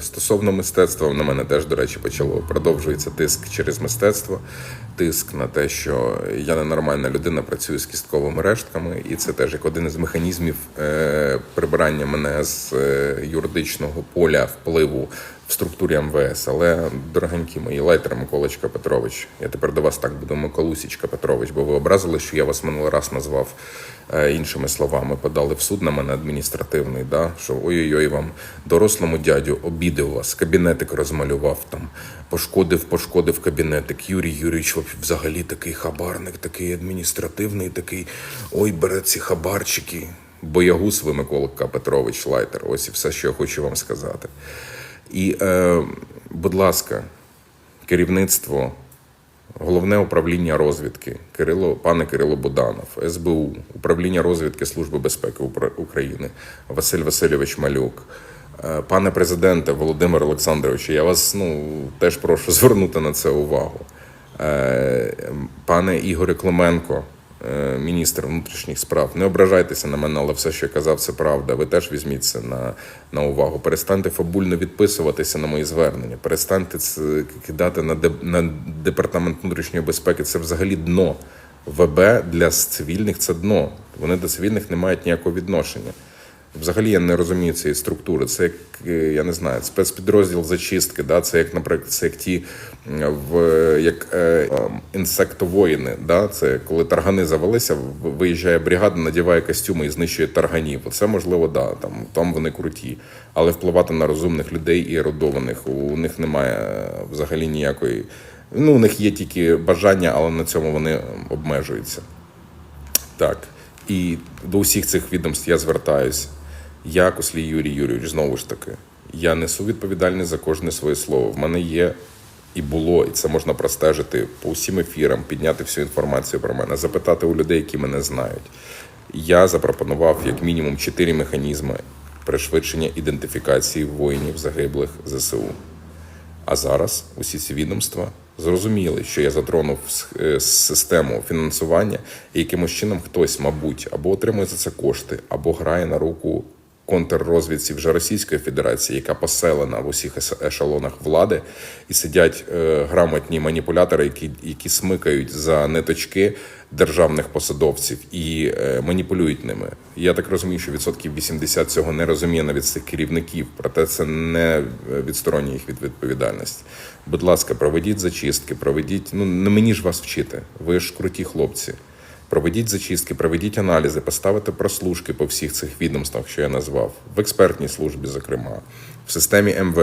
Стосовно мистецтва, на мене теж, до речі, почало продовжується тиск через мистецтво, тиск на те, що я ненормальна людина, працюю з кістковими рештками, і це теж як один із механізмів е, прибирання мене з е, юридичного поля впливу в структурі МВС. Але, дорогенькі мої лайтер Миколочка Петрович, я тепер до вас так буду Миколусічка Петрович, бо ви образили, що я вас минулий раз назвав е, іншими словами, подали в суд на мене адміністративний, да? що ой-ой-ой вам дорослому дядю обідав вас, кабінетик розмалював там, пошкодив, пошкодив кабінетик. Юрій Юрійович взагалі такий хабарник, такий адміністративний, такий ой, бере ці хабарчики. Боягуз ви, Микола Петрович Лайтер. Ось і все, що я хочу вам сказати. І, е, будь ласка, керівництво, головне управління розвідки, Кирило, пане Кирило Буданов, СБУ, управління розвідки Служби безпеки України, Василь Васильович Малюк. е, Пане президенте Володимир Олександрович, я вас ну, теж прошу звернути на це увагу. Е, Пане Ігоре Клименко, е, міністр внутрішніх справ, не ображайтеся на мене, але все, що я казав, це правда. Ви теж візьміть це на, на увагу. Перестаньте фабульно відписуватися на мої звернення. Перестаньте кидати на, на департамент внутрішньої безпеки. Це взагалі дно. ВБ для цивільних це дно. Вони до цивільних не мають ніякого відношення. Взагалі я не розумію цієї структури. Це як е, я не знаю, спецпідрозділ зачистки. Да? Це як, наприклад, це як ті в як е, е, інсектовоїни. Да? Це коли таргани завелися, виїжджає бригада, надіває костюми і знищує тарганів. Це можливо, да, там, там вони круті. Але впливати на розумних людей і ерудованих у них немає е, взагалі ніякої. Ну, у них є тільки бажання, але на цьому вони обмежуються. Так. І до усіх цих відомств я звертаюся. Я, Кослій Юрій Юрійович, знову ж таки, я несу відповідальність за кожне своє слово. В мене є і було, і це можна простежити по усім ефірам, підняти всю інформацію про мене, запитати у людей, які мене знають. Я запропонував як мінімум чотири механізми пришвидшення ідентифікації воїнів загиблих ЗСУ. А зараз усі ці відомства зрозуміли, що я затронув е, систему фінансування, і якимось чином хтось, мабуть, або отримує за це кошти, або грає на руку контррозвідці вже Російської Федерації, яка поселена в усіх ешелонах влади, і сидять е, грамотні маніпулятори, які, які смикають за ниточки державних посадовців і е, маніпулюють ними. Я так розумію, що відсотків 80 цього не розуміє навіть цих керівників, проте це не е, відсторонює їх від відповідальності. Будь ласка, проведіть зачистки, проведіть. Ну не мені ж вас вчити. Ви ж круті хлопці. Проведіть зачистки, проведіть аналізи, поставити прослушки по всіх цих відомствах, що я назвав, в експертній службі, зокрема, в системі МВ.